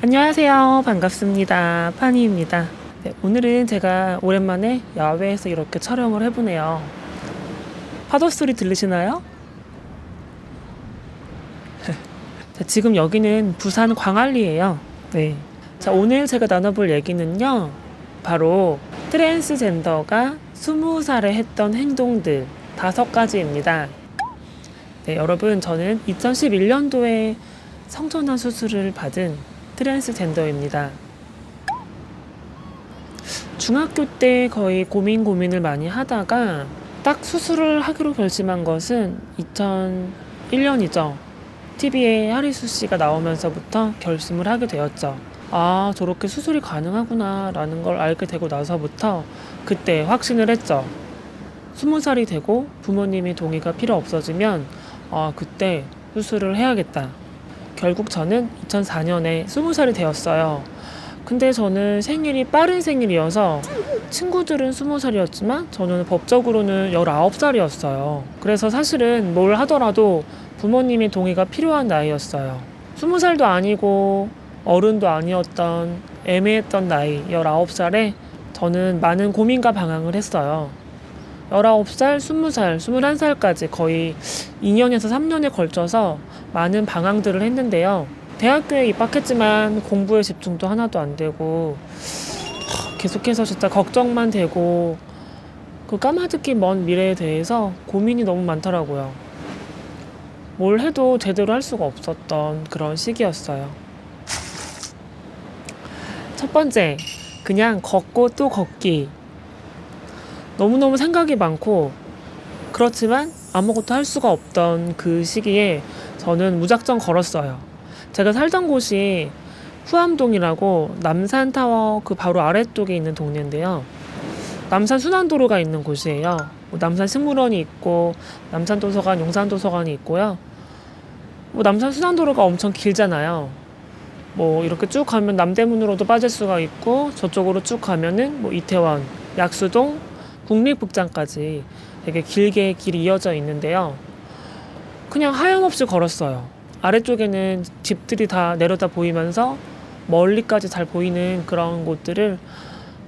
안녕하세요. 반갑습니다. 파니입니다. 네, 오늘은 제가 오랜만에 야외에서 이렇게 촬영을 해보네요. 파도 소리 들리시나요? 자, 지금 여기는 부산 광안리예요. 네. 자, 오늘 제가 나눠볼 얘기는요. 바로 트랜스젠더가 20살에 했던 행동들 다섯 가지입니다. 네, 여러분, 저는 2011년도에 성전환 수술을 받은 트랜스젠더입니다. 중학교 때 거의 고민 고민을 많이 하다가 딱 수술을 하기로 결심한 것은 2001년이죠. TV에 하리수 씨가 나오면서부터 결심을 하게 되었죠. 아, 저렇게 수술이 가능하구나 라는 걸 알게 되고 나서부터 그때 확신을 했죠. 20살이 되고 부모님의 동의가 필요 없어지면 아, 그때 수술을 해야겠다. 결국 저는 2004년에 20살이 되었어요. 근데 저는 생일이 빠른 생일이어서 친구들은 20살이었지만 저는 법적으로는 19살이었어요. 그래서 사실은 뭘 하더라도 부모님의 동의가 필요한 나이였어요. 20살도 아니고 어른도 아니었던 애매했던 나이 19살에 저는 많은 고민과 방황을 했어요. 19살, 20살, 21살까지 거의 2년에서 3년에 걸쳐서 많은 방황들을 했는데요. 대학교에 입학했지만 공부에 집중도 하나도 안 되고 계속해서 진짜 걱정만 되고 그 까마득히 먼 미래에 대해서 고민이 너무 많더라고요. 뭘 해도 제대로 할 수가 없었던 그런 시기였어요. 첫 번째, 그냥 걷고 또 걷기. 너무너무 생각이 많고 그렇지만 아무것도 할 수가 없던 그 시기에 저는 무작정 걸었어요. 제가 살던 곳이 후암동이라고 남산타워 그 바로 아래쪽에 있는 동네인데요. 남산 순환도로가 있는 곳이에요. 뭐 남산 식물원이 있고 남산 도서관, 용산 도서관이 있고요. 뭐 남산 순환도로가 엄청 길잖아요. 뭐 이렇게 쭉 가면 남대문으로도 빠질 수가 있고 저쪽으로 쭉 가면은 뭐 이태원, 약수동, 국립극장까지 되게 길게 길이 이어져 있는데요. 그냥 하염없이 걸었어요. 아래쪽에는 집들이 다 내려다 보이면서 멀리까지 잘 보이는 그런 곳들을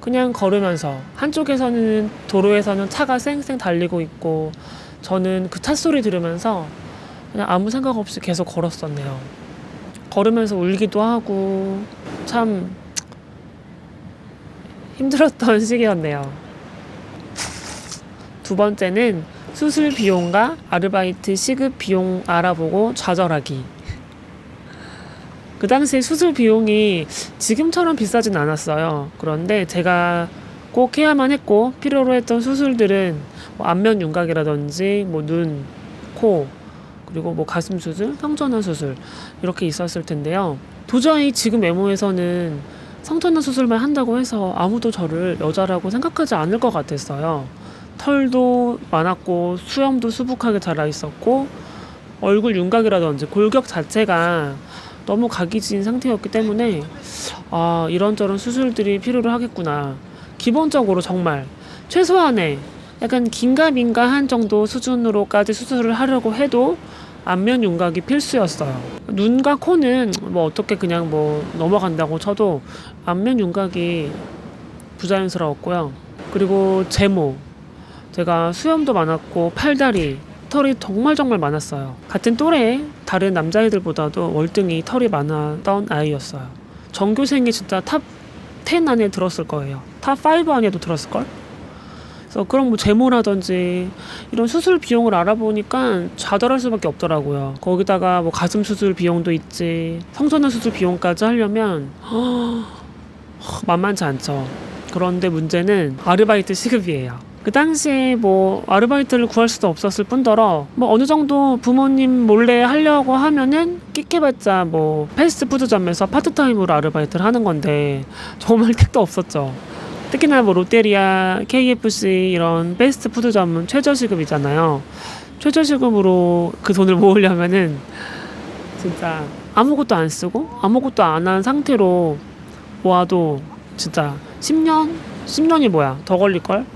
그냥 걸으면서 한쪽에서는 도로에서는 차가 쌩쌩 달리고 있고 저는 그 차 소리 들으면서 그냥 아무 생각 없이 계속 걸었었네요. 걸으면서 울기도 하고 참 힘들었던 시기였네요. 두 번째는 수술 비용과 아르바이트 시급 비용 알아보고 좌절하기. 그 당시에 수술 비용이 지금처럼 비싸진 않았어요. 그런데 제가 꼭 해야만 했고 필요로 했던 수술들은 뭐 안면 윤곽이라든지 뭐 눈, 코, 그리고 뭐 가슴 수술, 성전환 수술 이렇게 있었을 텐데요. 도저히 지금 외모에서는 성전환 수술만 한다고 해서 아무도 저를 여자라고 생각하지 않을 것 같았어요. 털도 많았고 수염도 수북하게 자라 있었고 얼굴 윤곽이라든지 골격 자체가 너무 각이 진 상태였기 때문에 아 이런저런 수술들이 필요를 하겠구나 기본적으로 정말 최소한의 약간 긴가민가한 정도 수준으로까지 수술을 하려고 해도 안면 윤곽이 필수였어요. 눈과 코는 뭐 어떻게 그냥 뭐 넘어간다고 쳐도 안면 윤곽이 부자연스러웠고요. 그리고 제모 제가 수염도 많았고 팔다리 털이 정말 정말 많았어요. 같은 또래의 다른 남자애들보다도 월등히 털이 많았던 아이였어요. 전교생이 진짜 탑 10 안에 들었을 거예요. 탑 5 안에도 들었을걸? 그래서 그런 뭐 제모라든지 이런 수술 비용을 알아보니까 좌절할 수밖에 없더라고요. 거기다가 뭐 가슴 수술 비용도 있지, 성전환 수술 비용까지 하려면 만만치 않죠. 그런데 문제는 아르바이트 시급이에요. 그 당시에 뭐 아르바이트를 구할 수도 없었을 뿐더러 뭐 어느 정도 부모님 몰래 하려고 하면은 끼끼봤자 뭐 패스트푸드점에서 파트타임으로 아르바이트를 하는 건데 정말 택도 없었죠. 특히나 뭐 롯데리아, KFC 이런 패스트푸드점은 최저시급이잖아요. 최저시급으로 그 돈을 모으려면은 진짜 아무것도 안 쓰고 아무것도 안 한 상태로 모아도 진짜 10년? 10년이 뭐야? 더 걸릴걸?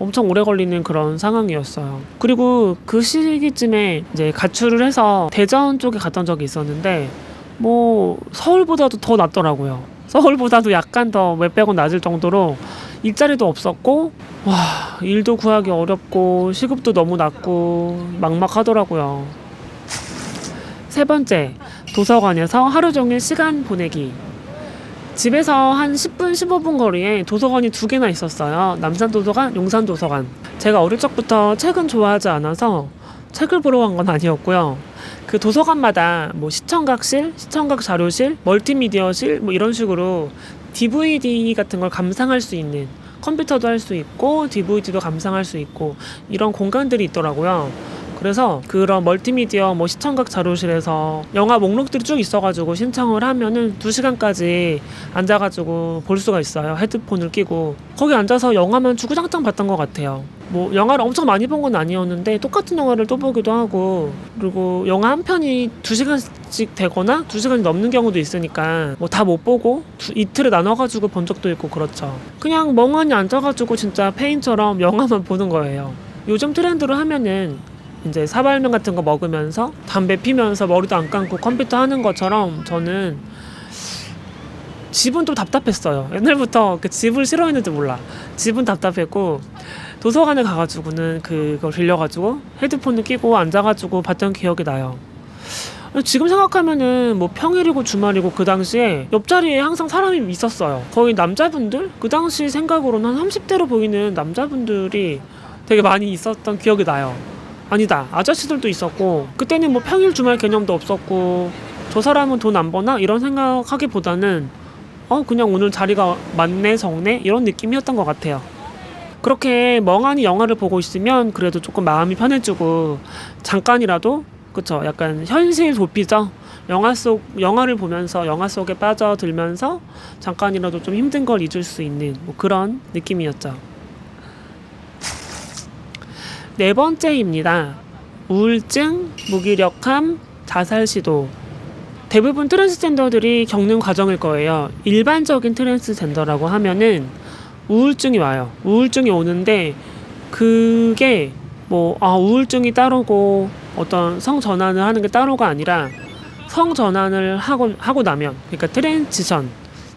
엄청 오래 걸리는 그런 상황이었어요. 그리고 그 시기쯤에 이제 가출을 해서 대전 쪽에 갔던 적이 있었는데 뭐 서울보다도 더 낫더라고요. 서울보다도 약간 더 몇백 원 낮을 정도로 일자리도 없었고 와 일도 구하기 어렵고 시급도 너무 낮고 막막하더라고요. 세 번째 도서관에서 하루 종일 시간 보내기. 집에서 한 10분, 15분 거리에 도서관이 두 개나 있었어요. 남산 도서관, 용산 도서관. 제가 어릴 적부터 책은 좋아하지 않아서 책을 보러 간 건 아니었고요. 그 도서관마다 뭐 시청각실, 시청각 자료실, 멀티미디어실 뭐 이런 식으로 DVD 같은 걸 감상할 수 있는 컴퓨터도 할 수 있고 DVD도 감상할 수 있고 이런 공간들이 있더라고요. 그래서 그런 멀티미디어 뭐 시청각 자료실에서 영화 목록들이 쭉 있어가지고 신청을 하면은 2시간까지 앉아가지고 볼 수가 있어요. 헤드폰을 끼고. 거기 앉아서 영화만 주구장창 봤던 것 같아요. 뭐 영화를 엄청 많이 본 건 아니었는데 똑같은 영화를 또 보기도 하고 그리고 영화 한 편이 2시간씩 되거나 2시간이 넘는 경우도 있으니까 뭐 다 못 보고 두- 이틀에 나눠가지고 본 적도 있고 그렇죠. 그냥 멍하니 앉아가지고 진짜 페인처럼 영화만 보는 거예요. 요즘 트렌드로 하면은 이제 사발면 같은 거 먹으면서 담배 피면서 머리도 안 감고 컴퓨터 하는 것처럼 저는 집은 또 답답했어요. 옛날부터 그 집을 싫어했는지 몰라. 집은 답답했고 도서관에 가가지고는 그걸 빌려가지고 헤드폰을 끼고 앉아가지고 봤던 기억이 나요. 지금 생각하면은 뭐 평일이고 주말이고 그 당시에 옆자리에 항상 사람이 있었어요. 거의 남자분들? 그 당시 생각으로는 한 30대로 보이는 남자분들이 되게 많이 있었던 기억이 나요. 아니다. 아저씨들도 있었고 그때는 뭐 평일 주말 개념도 없었고 저 사람은 돈 안 버나 이런 생각하기보다는 어 그냥 오늘 자리가 맞네 적네 이런 느낌이었던 것 같아요. 그렇게 멍하니 영화를 보고 있으면 그래도 조금 마음이 편해지고 잠깐이라도 그쵸 약간 현실 도피죠. 영화 속 영화를 보면서 영화 속에 빠져들면서 잠깐이라도 좀 힘든 걸 잊을 수 있는 뭐 그런 느낌이었죠. 네 번째입니다. 우울증, 무기력함, 자살 시도. 대부분 트랜스젠더들이 겪는 과정일 거예요. 일반적인 트랜스젠더라고 하면은 우울증이 와요. 우울증이 오는데 그게 뭐 아, 우울증이 따로고 어떤 성 전환을 하는 게 따로가 아니라 성 전환을 하고 하고 나면 그러니까 트랜지션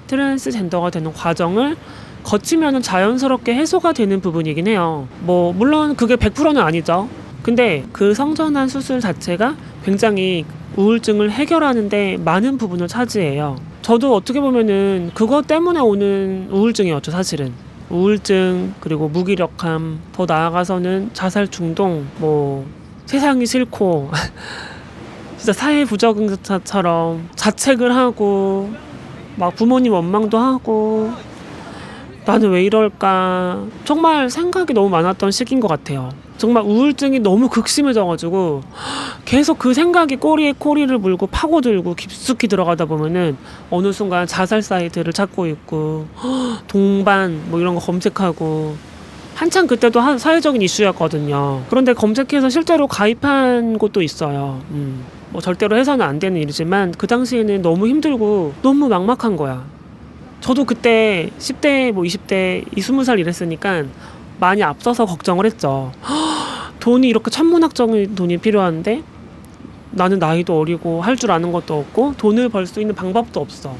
트랜스젠더가 되는 과정을 거치면은 자연스럽게 해소가 되는 부분이긴 해요. 뭐 물론 그게 100%는 아니죠. 근데 그 성전환 수술 자체가 굉장히 우울증을 해결하는데 많은 부분을 차지해요. 저도 어떻게 보면은 그것 때문에 오는 우울증이었죠, 사실은. 우울증, 그리고 무기력함, 더 나아가서는 자살 중동, 뭐, 세상이 싫고, 진짜 사회 부적응자처럼 자책을 하고, 막 부모님 원망도 하고, 나는 왜 이럴까. 정말 생각이 너무 많았던 시기인 것 같아요. 정말 우울증이 너무 극심해져가지고 계속 그 생각이 꼬리에 꼬리를 물고 파고들고 깊숙이 들어가다 보면은 어느 순간 자살 사이트를 찾고 있고 동반 뭐 이런 거 검색하고 한창 그때도 한 사회적인 이슈였거든요. 그런데 검색해서 실제로 가입한 곳도 있어요. 음. 뭐 절대로 해서는 안 되는 일이지만 그 당시에는 너무 힘들고 너무 막막한 거야. 저도 그때 10대 뭐 20대 이 20살 이랬으니까 많이 앞서서 걱정을 했죠. 돈이 이렇게 천문학적인 돈이 필요한데 나는 나이도 어리고 할 줄 아는 것도 없고 돈을 벌 수 있는 방법도 없어.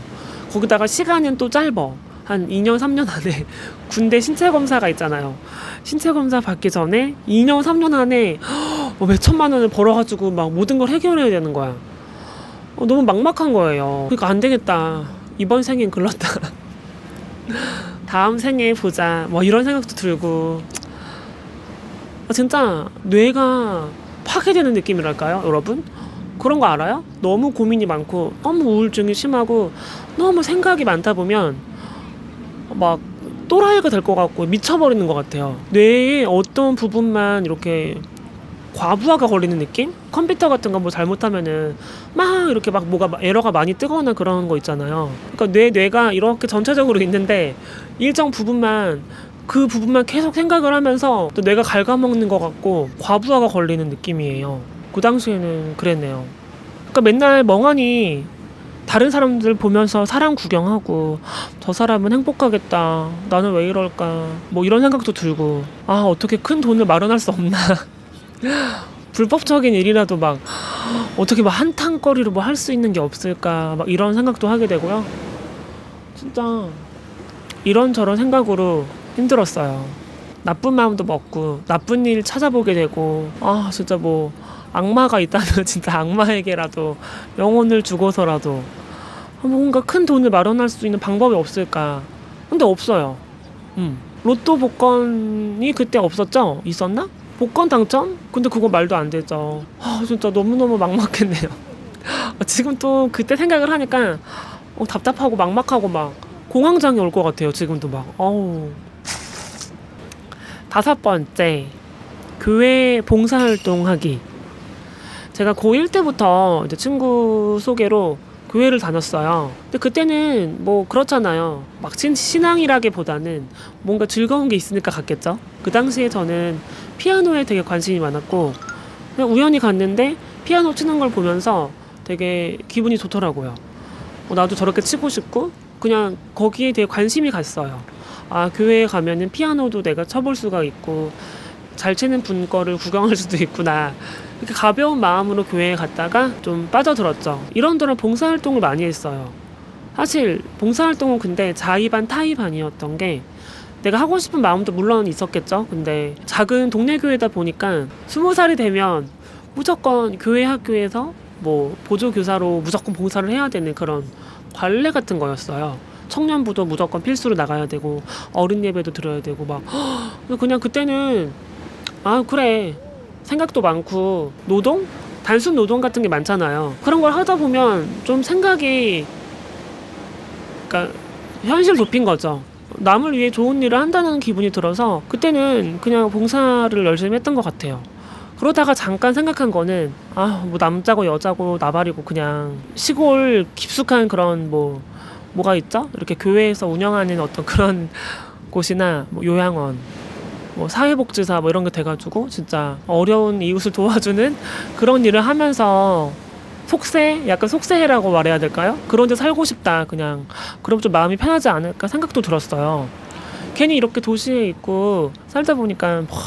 거기다가 시간은 또 짧어. 한 2년, 3년 안에 군대 신체 검사가 있잖아요. 신체 검사 받기 전에 2년, 3년 안에 뭐 몇천만 원을 벌어가지고 막 모든 걸 해결해야 되는 거야. 어, 너무 막막한 거예요. 그러니까 안 되겠다. 이번 생엔 글렀다. 다음 생에 보자. 뭐 이런 생각도 들고. 아, 진짜 뇌가 파괴되는 느낌이랄까요, 여러분? 그런 거 알아요? 너무 고민이 많고 너무 우울증이 심하고 너무 생각이 많다 보면 막 또라이가 될 것 같고 미쳐버리는 것 같아요. 뇌의 어떤 부분만 이렇게 과부하가 걸리는 느낌? 컴퓨터 같은 거 뭐 잘못하면은 막 이렇게 막 뭐가 막 에러가 많이 뜨거나 그런 거 있잖아요. 그러니까 뇌 뇌가 이렇게 전체적으로 있는데 일정 부분만 그 부분만 계속 생각을 하면서 또 뇌가 갉아먹는 것 같고 과부하가 걸리는 느낌이에요. 그 당시에는 그랬네요. 그러니까 맨날 멍하니 다른 사람들 보면서 사람 구경하고 저 사람은 행복하겠다. 나는 왜 이럴까? 뭐 이런 생각도 들고 아 어떻게 큰 돈을 마련할 수 없나? 불법적인 일이라도 막 어떻게 막 한탕거리로 뭐 할 수 있는 게 없을까 막 이런 생각도 하게 되고요. 진짜 이런저런 생각으로 힘들었어요. 나쁜 마음도 먹고 나쁜 일 찾아보게 되고 아 진짜 뭐 악마가 있다면 진짜 악마에게라도 영혼을 주고서라도 뭔가 큰 돈을 마련할 수 있는 방법이 없을까? 근데 없어요. 음. 로또 복권이 그때 없었죠? 있었나? 복권 당첨? 근데 그거 말도 안 되죠. 아, 진짜 너무너무 막막했네요. 지금 또 그때 생각을 하니까 어, 답답하고 막막하고 막 공황장애 올 것 같아요. 지금도 막. 어우. 다섯 번째. 교회 봉사활동 하기. 제가 고1 때부터 이제 친구 소개로 교회를 다녔어요. 근데 그때는 뭐 그렇잖아요. 막 신, 신앙이라기보다는 뭔가 즐거운 게 있으니까 갔겠죠. 그 당시에 저는 피아노에 되게 관심이 많았고 그냥 우연히 갔는데 피아노 치는 걸 보면서 되게 기분이 좋더라고요. 어, 나도 저렇게 치고 싶고 그냥 거기에 되게 관심이 갔어요. 아 교회에 가면은 피아노도 내가 쳐볼 수가 있고 잘 치는 분 거를 구경할 수도 있구나. 이렇게 가벼운 마음으로 교회에 갔다가 좀 빠져들었죠. 이런저런 봉사활동을 많이 했어요. 사실 봉사활동은 근데 자의반 타의반이었던 게 내가 하고 싶은 마음도 물론 있었겠죠. 근데 작은 동네 교회다 보니까 스무 살이 되면 무조건 교회 학교에서 뭐 보조 교사로 무조건 봉사를 해야 되는 그런 관례 같은 거였어요. 청년부도 무조건 필수로 나가야 되고 어른 예배도 들어야 되고 막 그냥 그때는 아 그래 생각도 많고 노동 단순 노동 같은 게 많잖아요. 그런 걸 하다 보면 좀 생각이 그러니까 현실 좁힌 거죠. 남을 위해 좋은 일을 한다는 기분이 들어서 그때는 그냥 봉사를 열심히 했던 것 같아요. 그러다가 잠깐 생각한 거는 아 뭐 남자고 여자고 나발이고 그냥 시골 깊숙한 그런 뭐 뭐가 있죠? 이렇게 교회에서 운영하는 어떤 그런 곳이나 뭐 요양원 뭐 사회복지사 뭐 이런 게 돼가지고 진짜 어려운 이웃을 도와주는 그런 일을 하면서 속세 약간 속세해라고 말해야 될까요? 그런 데 살고 싶다 그냥 그럼 좀 마음이 편하지 않을까 생각도 들었어요. 괜히 이렇게 도시에 있고 살다 보니까 뭐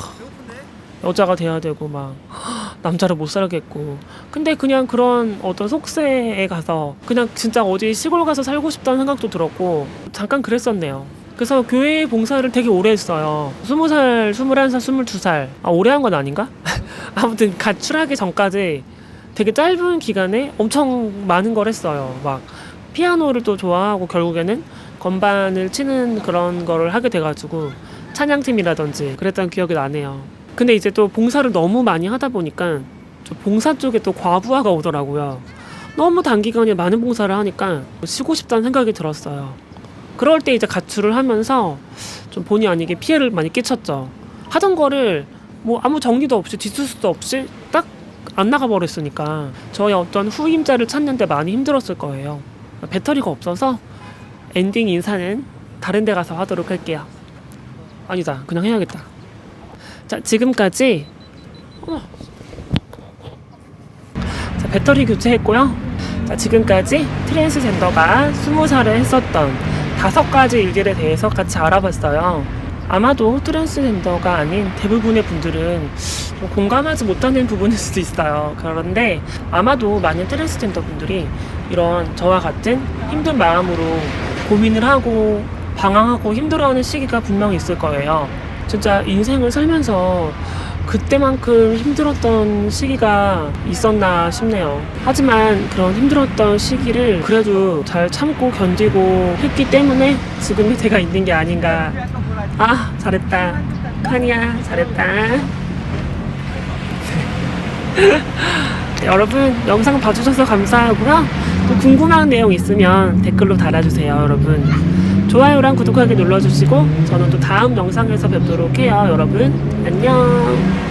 여자가 돼야 되고 막 남자를 못 살겠고 근데 그냥 그런 어떤 속세에 가서 그냥 진짜 어디 시골 가서 살고 싶다는 생각도 들었고 잠깐 그랬었네요. 그래서 교회 봉사를 되게 오래 했어요. 스무 살, 스물한 살, 스물두 살. 아, 오래 한 건 아닌가? 아무튼 가출하기 전까지 되게 짧은 기간에 엄청 많은 걸 했어요. 막 피아노를 또 좋아하고 결국에는 건반을 치는 그런 거를 하게 돼가지고 찬양팀이라든지 그랬던 기억이 나네요. 근데 이제 또 봉사를 너무 많이 하다 보니까 저 봉사 쪽에 또 과부하가 오더라고요. 너무 단기간에 많은 봉사를 하니까 쉬고 싶다는 생각이 들었어요. 그럴 때 이제 가출을 하면서 좀 본의 아니게 피해를 많이 끼쳤죠. 하던 거를 뭐 아무 정리도 없이 뒷수습도 없이 딱 안 나가 버렸으니까 저의 어떤 후임자를 찾는데 많이 힘들었을 거예요. 배터리가 없어서 엔딩 인사는 다른 데 가서 하도록 할게요. 아니다. 그냥 해야겠다. 자, 지금까지. 자, 배터리 교체했고요. 자, 지금까지 트랜스젠더가 20살에 했었던 다섯 가지 일들에 대해서 같이 알아봤어요. 아마도 트랜스젠더가 아닌 대부분의 분들은 좀 공감하지 못하는 부분일 수도 있어요. 그런데 아마도 많은 트랜스젠더 분들이 이런 저와 같은 힘든 마음으로 고민을 하고 방황하고 힘들어하는 시기가 분명히 있을 거예요. 진짜 인생을 살면서 그때만큼 힘들었던 시기가 있었나 싶네요. 하지만 그런 힘들었던 시기를 그래도 잘 참고 견디고 했기 때문에 지금의 제가 있는 게 아닌가. 아, 잘했다. 카니야, 잘했다. 여러분, 영상 봐주셔서 감사하고요. 또 궁금한 내용 있으면 댓글로 달아주세요, 여러분. 좋아요랑 구독하기 눌러주시고, 저는 또 다음 영상에서 뵙도록 해요, 여러분. 안녕.